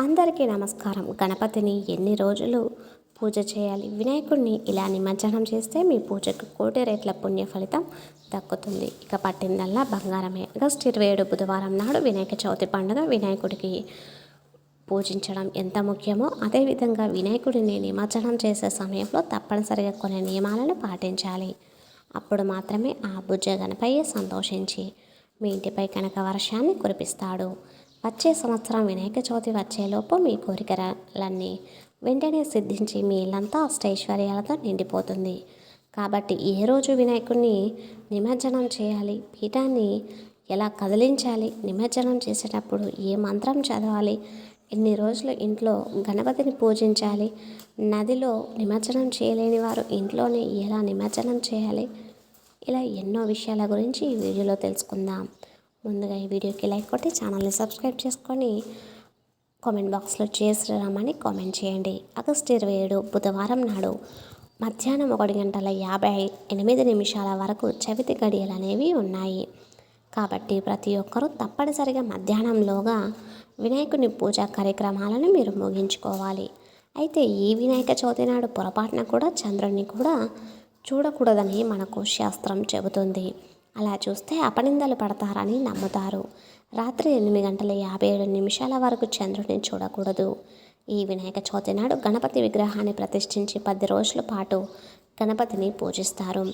అందరికీ నమస్కారం. గణపతిని ఎన్ని రోజులు పూజ చేయాలి? వినాయకుడిని ఇలా నిమజ్జనం చేస్తే మీ పూజకు కోటి రేట్ల పుణ్య ఫలితం దక్కుతుంది. ఇక పట్టిందల్లా బంగారమే. ఆగస్ట్ ఇరవై ఏడు బుధవారం నాడు వినాయక చవితి పండుగ వినాయకుడికి పూజించడం ఎంత ముఖ్యమో అదేవిధంగా వినాయకుడిని నిమజ్జనం చేసే సమయంలో తప్పనిసరిగా కొన్ని నియమాలను పాటించాలి. అప్పుడు మాత్రమే ఆ బుజ్జ గణపయ్య సంతోషించి మీ ఇంటిపై కనుక వర్షాన్ని కురిపిస్తాడు. వచ్చే సంవత్సరం వినాయక చవితి వచ్చేలోపు మీ కోరికలన్నీ వెంటనే సిద్ధించి మీ ఇల్లంతా అష్టైశ్వర్యాలతో నిండిపోతుంది. కాబట్టి ఏ రోజు వినాయకుడిని నిమజ్జనం చేయాలి? పీఠాన్ని ఎలా కదిలించాలి? నిమజ్జనం చేసేటప్పుడు ఏ మంత్రం చదవాలి? ఎన్ని రోజులు ఇంట్లో గణపతిని పూజించాలి? నదిలో నిమజ్జనం చేయలేని వారు ఇంట్లోనే ఎలా నిమజ్జనం చేయాలి? ఇలా ఎన్నో విషయాల గురించి ఈ వీడియోలో తెలుసుకుందాం. ముందుగా ఈ వీడియోకి లైక్ కొట్టి ఛానల్ని సబ్స్క్రైబ్ చేసుకొని కామెంట్ బాక్స్లో చేసిరామని కామెంట్ చేయండి. ఆగస్టు ఇరవై ఏడు బుధవారం నాడు మధ్యాహ్నం ఒకటి గంటల యాభై ఎనిమిది నిమిషాల వరకు చవితి గడియలు అనేవి ఉన్నాయి. కాబట్టి ప్రతి ఒక్కరూ తప్పనిసరిగా మధ్యాహ్నంలోగా వినాయకుని పూజా కార్యక్రమాలను మీరు ముగించుకోవాలి. అయితే ఈ వినాయక చవితి నాడు పొరపాటున కూడా చంద్రుడిని కూడా చూడకూడదని మనకు శాస్త్రం చెబుతుంది. అలా చూస్తే అపనిందలు పడతారని నమ్ముతారు. రాత్రి ఎనిమిది గంటల యాభై ఏడు నిమిషాల వరకు చంద్రుడిని చూడకూడదు. ఈ వినాయక చవితి నాడు గణపతి విగ్రహాన్ని ప్రతిష్ఠించి పది రోజుల పాటు గణపతిని పూజిస్తారు.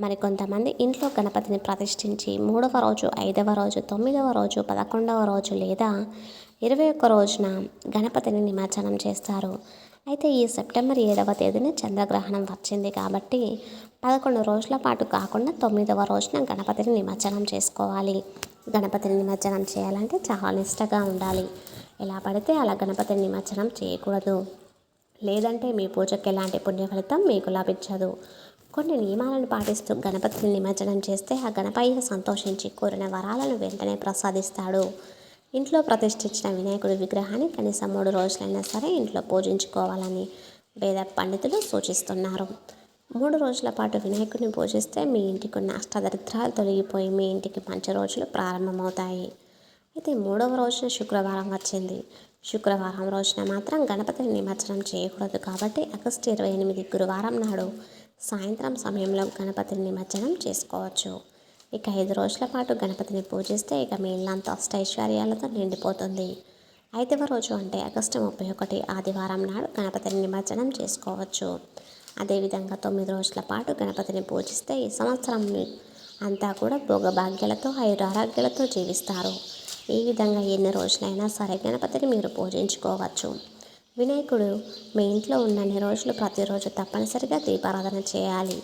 మరికొంతమంది ఇంట్లో గణపతిని ప్రతిష్ఠించి మూడవ రోజు ఐదవ రోజు తొమ్మిదవ రోజు పదకొండవ రోజు లేదా ఇరవై ఒక్క రోజున గణపతిని నిమజ్జనం చేస్తారు. అయితే ఈ సెప్టెంబర్ ఏడవ తేదీన చంద్రగ్రహణం వచ్చింది కాబట్టి పదకొండు రోజుల పాటు కాకుండా తొమ్మిదవ రోజున గణపతిని నిమజ్జనం చేసుకోవాలి. గణపతిని నిమజ్జనం చేయాలంటే చాలా నిష్టగా ఉండాలి. ఎలా పడితే అలా గణపతిని నిమజ్జనం చేయకూడదు. లేదంటే మీ పూజకి ఎలాంటి పుణ్య ఫలితం మీకు లభించదు. కొన్ని నియమాలను పాటిస్తూ గణపతిని నిమజ్జనం చేస్తే ఆ గణపయ్య సంతోషించి కోరిన వరాలను వెంటనే ప్రసాదిస్తాడు. ఇంట్లో ప్రతిష్ఠించిన వినాయకుడి విగ్రహాన్ని కనీసం మూడు రోజులైనా సరే ఇంట్లో పూజించుకోవాలని వేద పండితులు సూచిస్తున్నారు. మూడు రోజుల పాటు వినాయకుడిని పూజిస్తే మీ ఇంటికి ఉన్న అష్టదరిద్రాలు తొలగిపోయి మీ ఇంటికి మంచి రోజులు ప్రారంభమవుతాయి. అయితే మూడవ రోజున శుక్రవారం వచ్చింది. శుక్రవారం రోజున మాత్రం గణపతిని నిమజ్జనం చేయకూడదు కాబట్టి ఆగస్టు ఇరవై ఎనిమిది గురువారం నాడు సాయంత్రం సమయంలో గణపతిని నిమజ్జనం చేసుకోవచ్చు. ఇక ఐదు రోజుల పాటు గణపతిని పూజిస్తే ఇక మీ ఇల్లంతా అష్టైశ్వర్యాలతో నిండిపోతుంది. ఐదవ రోజు అంటే ఆగస్టు ముప్పై ఒకటి ఆదివారం నాడు గణపతిని నిమజ్జనం చేసుకోవచ్చు. అదేవిధంగా తొమ్మిది రోజుల పాటు గణపతిని పూజిస్తే ఈ సంవత్సరం అంతా కూడా భోగభాగ్యాలతో ఆరోగ్యాలతో జీవిస్తారు. ఈ విధంగా ఎన్ని రోజులైనా సరే గణపతిని మీరు పూజించుకోవచ్చు. వినాయకుడు మీ ఇంట్లో ఉన్నన్ని రోజులు ప్రతిరోజు తప్పనిసరిగా దీపారాధన చేయాలి.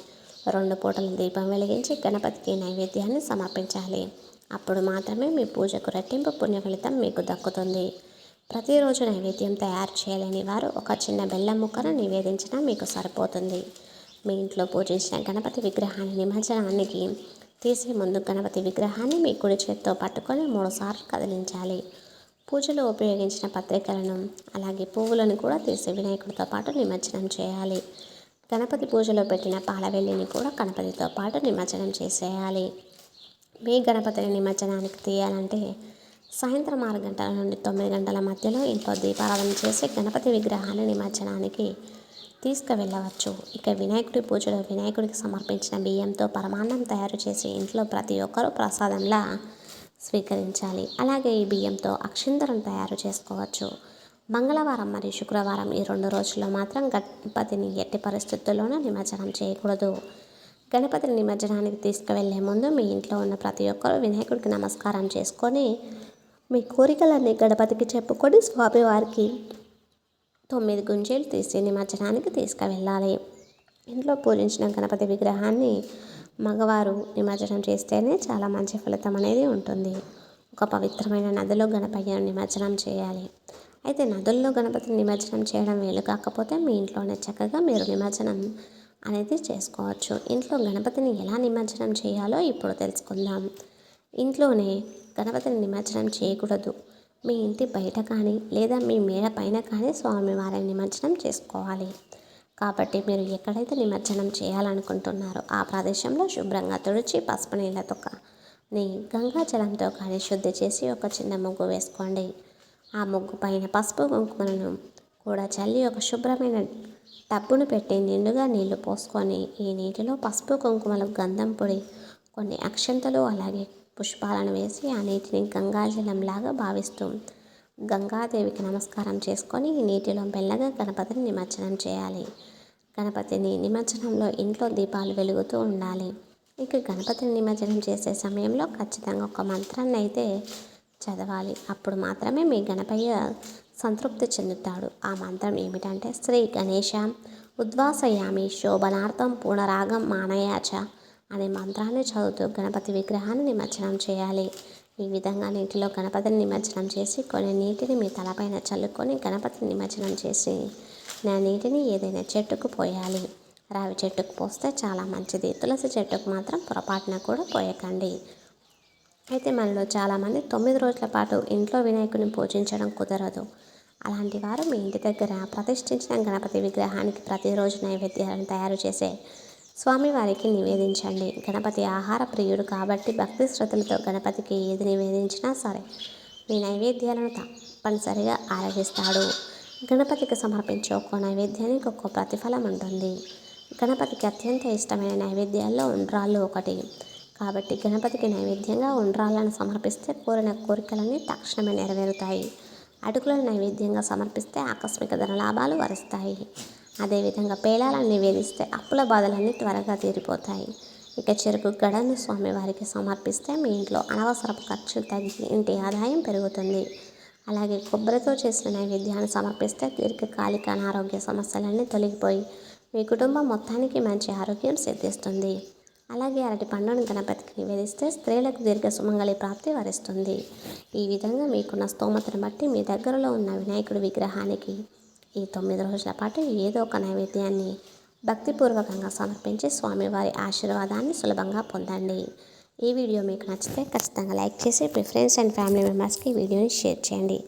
రెండు పూటల దీపం వెలిగించి గణపతికి నైవేద్యాన్ని సమర్పించాలి. అప్పుడు మాత్రమే మీ పూజకు రెట్టింపు పుణ్య ఫలితం మీకు దక్కుతుంది. ప్రతిరోజు నైవేద్యం తయారు చేయలేని వారు ఒక చిన్న బెల్లం ముక్కను నివేదించడం మీకు సరిపోతుంది. మీ ఇంట్లో పూజించిన గణపతి విగ్రహాన్ని నిమజ్జనానికి తీసే ముందు గణపతి విగ్రహాన్ని మీ కుడి చేత్తో పట్టుకొని మూడుసార్లు కదిలించాలి. పూజలో ఉపయోగించిన పత్రికలను అలాగే పువ్వులను కూడా తీసి వినాయకుడితో పాటు నిమజ్జనం చేయాలి. గణపతి పూజలో పెట్టిన పాలవెల్లిని కూడా గణపతితో పాటు నిమజ్జనం చేసేయాలి. మీ గణపతిని నిమజ్జనానికి తీయాలంటే సాయంత్రం ఆరు గంటల నుండి తొమ్మిది గంటల మధ్యలో ఇంట్లో దీపారాధన చేసి గణపతి విగ్రహాన్ని నిమజ్జనానికి తీసుకువెళ్ళవచ్చు. ఇక వినాయకుడి పూజలో వినాయకుడికి సమర్పించిన బియ్యంతో పరమాన్నం తయారు చేసి ఇంట్లో ప్రతి ఒక్కరూ ప్రసాదంలా స్వీకరించాలి. అలాగే ఈ బియ్యంతో అక్షింతరం తయారు చేసుకోవచ్చు. మంగళవారం మరియు శుక్రవారం ఈ రెండు రోజుల్లో మాత్రం గణపతిని ఎట్టి పరిస్థితుల్లోనూ నిమజ్జనం చేయకూడదు. గణపతిని నిమజ్జనానికి తీసుకువెళ్ళే ముందు మీ ఇంట్లో ఉన్న ప్రతి ఒక్కరూ వినాయకుడికి నమస్కారం చేసుకొని మీ కోరికలన్నీ గణపతికి చెప్పుకొని స్వామివారికి తొమ్మిది గుంజీలు తీసి నిమజ్జనానికి తీసుకువెళ్ళాలి. ఇంట్లో పూజించిన గణపతి విగ్రహాన్ని మగవారు నిమజ్జనం చేస్తేనే చాలా మంచి ఫలితం అనేది ఉంటుంది. ఒక పవిత్రమైన నదిలో గణపయ్యను నిమజ్జనం చేయాలి. అయితే నదుల్లో గణపతిని నిమజ్జనం చేయడం వీలు కాకపోతే మీ ఇంట్లోనే చక్కగా మీరు నిమజ్జనం అనేది చేసుకోవచ్చు. ఇంట్లో గణపతిని ఎలా నిమజ్జనం చేయాలో ఇప్పుడు తెలుసుకుందాం. ఇంట్లోనే గణపతిని నిమజ్జనం చేయకూడదు. మీ ఇంటి బయట కానీ లేదా మీ మేడ పైన కానీ స్వామివారిని నిమజ్జనం చేసుకోవాలి. కాబట్టి మీరు ఎక్కడైతే నిమజ్జనం చేయాలనుకుంటున్నారో ఆ ప్రదేశంలో శుభ్రంగా తుడిచి పసుపు నీళ్ళతో కానీ గంగా జలంతో కానీ శుద్ధి చేసి ఒక చిన్న ముగ్గు వేసుకోండి. ఆ ముగ్గు పైన పసుపు కుంకుమలను కూడా చల్లి ఒక శుభ్రమైన టబ్బును పెట్టి నిండుగా నీళ్ళు పోసుకొని ఈ నీటిలో పసుపు కుంకుమలు గంధం పొడి కొన్ని అక్షంతలు అలాగే పుష్పాలను వేసి ఆ నీటిని గంగాజలంలాగా భావిస్తూ గంగాదేవికి నమస్కారం చేసుకొని నీటిలో మెల్లగా గణపతిని నిమజ్జనం చేయాలి. గణపతిని నిమజ్జనంలో ఇంట్లో దీపాలు వెలుగుతూ ఉండాలి. ఇక గణపతిని నిమజ్జనం చేసే సమయంలో ఖచ్చితంగా ఒక మంత్రాన్ని అయితే చదవాలి. అప్పుడు మాత్రమే మీ గణపయ్య సంతృప్తి చెందుతాడు. ఆ మంత్రం ఏమిటంటే శ్రీ గణేశ ఉద్వాసయామి శోభనార్థం పూర్ణరాగం మానయాచ. అనే మంత్రాన్ని చదువుతూ గణపతి విగ్రహాన్ని నిమజ్జనం చేయాలి. ఈ విధంగా నీటిలో గణపతిని నిమజ్జనం చేసి కొన్ని నీటిని మీ తలపైన చల్లుకొని గణపతిని నిమజ్జనం చేసి నా నీటిని ఏదైనా చెట్టుకు పోయాలి. రావి చెట్టుకు పోస్తే చాలా మంచిది. తులసి చెట్టుకు మాత్రం పొరపాటున కూడా పోయకండి. అయితే మనలో చాలామంది తొమ్మిది రోజుల పాటు ఇంట్లో వినాయకుడిని పూజించడం కుదరదు. అలాంటి వారు మీ ఇంటి దగ్గర ప్రతిష్ఠించిన గణపతి విగ్రహానికి ప్రతిరోజు నైవేద్యాలను తయారు చేసే స్వామివారికి నివేదించండి. గణపతి ఆహార ప్రియుడు కాబట్టి భక్తి శ్రద్ధలతో గణపతికి ఏది నివేదించినా సరే మీ నైవేద్యాలను తప్పనిసరిగా ఆరగిస్తాడు గణపతికి సమర్పించే ఒక్కో నైవేద్యానికి ఒక్కో ప్రతిఫలం ఉంటుంది. గణపతికి అత్యంత ఇష్టమైన నైవేద్యాల్లో ఉండ్రాళ్ళు ఒకటి. కాబట్టి గణపతికి నైవేద్యంగా ఉండ్రాళ్ళను సమర్పిస్తే కోరిన కోరికలన్నీ తక్షణమే నెరవేరుతాయి. అటుకులను నైవేద్యంగా సమర్పిస్తే ఆకస్మిక ధనలాభాలు వరిస్తాయి. అదేవిధంగా పేలాలను నివేదిస్తే అప్పుల బాధలన్నీ త్వరగా తీరిపోతాయి. ఇక చెరుకు గడను స్వామివారికి సమర్పిస్తే మీ ఇంట్లో అనవసరపు ఖర్చులు తగ్గి ఇంటి ఆదాయం పెరుగుతుంది. అలాగే కొబ్బరితో చేసిన నైవేద్యాన్ని సమర్పిస్తే దీర్ఘకాలిక అనారోగ్య సమస్యలన్నీ తొలగిపోయి మీ కుటుంబం మొత్తానికి మంచి ఆరోగ్యం సిద్ధిస్తుంది. అలాగే అరటి పండును గణపతికి నివేదిస్తే స్త్రీలకు దీర్ఘ సుమంగళి ప్రాప్తి వరిస్తుంది. ఈ విధంగా మీకున్న స్తోమతను బట్టి మీ దగ్గరలో ఉన్న వినాయకుడి విగ్రహానికి ఈ తొమ్మిది రోజుల పాటు ఏదో ఒక నైవేద్యాన్ని భక్తిపూర్వకంగా సమర్పించి స్వామివారి ఆశీర్వాదాన్ని సులభంగా పొందండి. ఈ వీడియో మీకు నచ్చితే ఖచ్చితంగా లైక్ చేసి ప్రిఫరెన్స్ అండ్ ఫ్యామిలీ మెంబర్స్కి ఈ వీడియోని షేర్ చేయండి.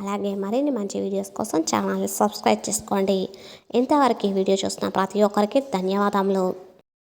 అలాగే మరిన్ని మంచి వీడియోస్ కోసం ఛానల్ని సబ్స్క్రైబ్ చేసుకోండి. ఇంతవరకు ఈ వీడియో చూస్తున్న ప్రతి ఒక్కరికి ధన్యవాదములు.